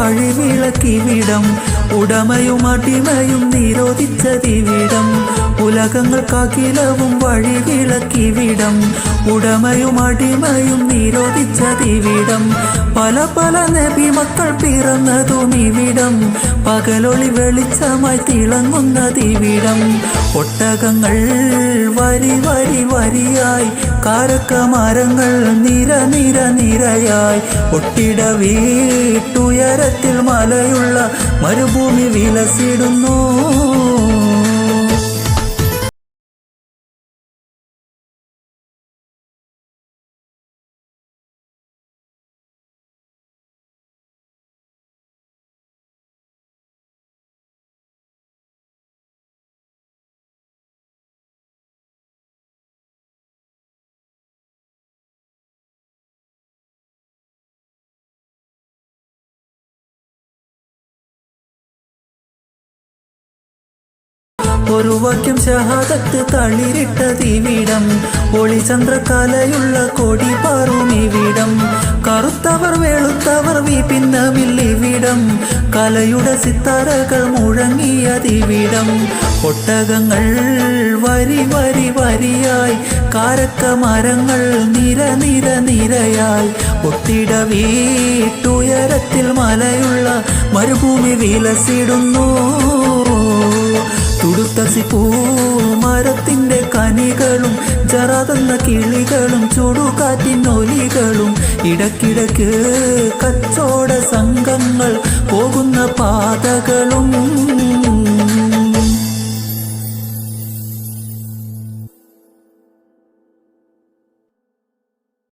വഴിവിളക്കിവിടം ഉടമയും അടിമയും നിരോധിച്ചതിവിടം വഴി വഴിവിളക്കിവിടം ഉടമയും അടിമയും നിരോധിച്ചതിവിടം പല പല നബി മക്കൾ പിറന്നതും ഇവിടം പകലൊളി വെളിച്ചമായി തിളങ്ങുന്ന തിളങ്ങുന്നതിവിടം ഒട്ടകങ്ങൾ വരി വരി വരിയായി. കാരക്ക മരങ്ങൾ നിര നിര നിരയായി. ഒട്ടിട വീട്ടുയരത്തിൽ മലയുള്ള മരുഭൂമി വിലസിടുന്നു. ഒരു വാക്യം ഷഹാദത്ത് തളിരിട്ടതിവിടം ഒളിചന്ദ്രക്കാലയുള്ള കൊടി പാറുമിവിടം കറുത്തവർ വെളുത്തവർ വിപിന്നമില്ലിവിടം കലയുടെ സിത്താരകൾ മുഴങ്ങിയതിവിടം ഒട്ടകങ്ങൾ വരി വരി വരിയായി. കാരക്ക മരങ്ങൾ നിര നിര നിരയായി. ഒട്ടിട വീട്ടുയരത്തിൽ മലയുള്ള മരുഭൂമി വിലസിടുന്നു. തുടുത്ത സിപ്പൂ മരത്തിന്റെ കനികളും ജറതെന്ന കിളികളും ചുടുകാറ്റിനൊലികളും ഇടക്കിടക്ക് കച്ചോട സംഘങ്ങൾ പോകുന്ന പാതകളും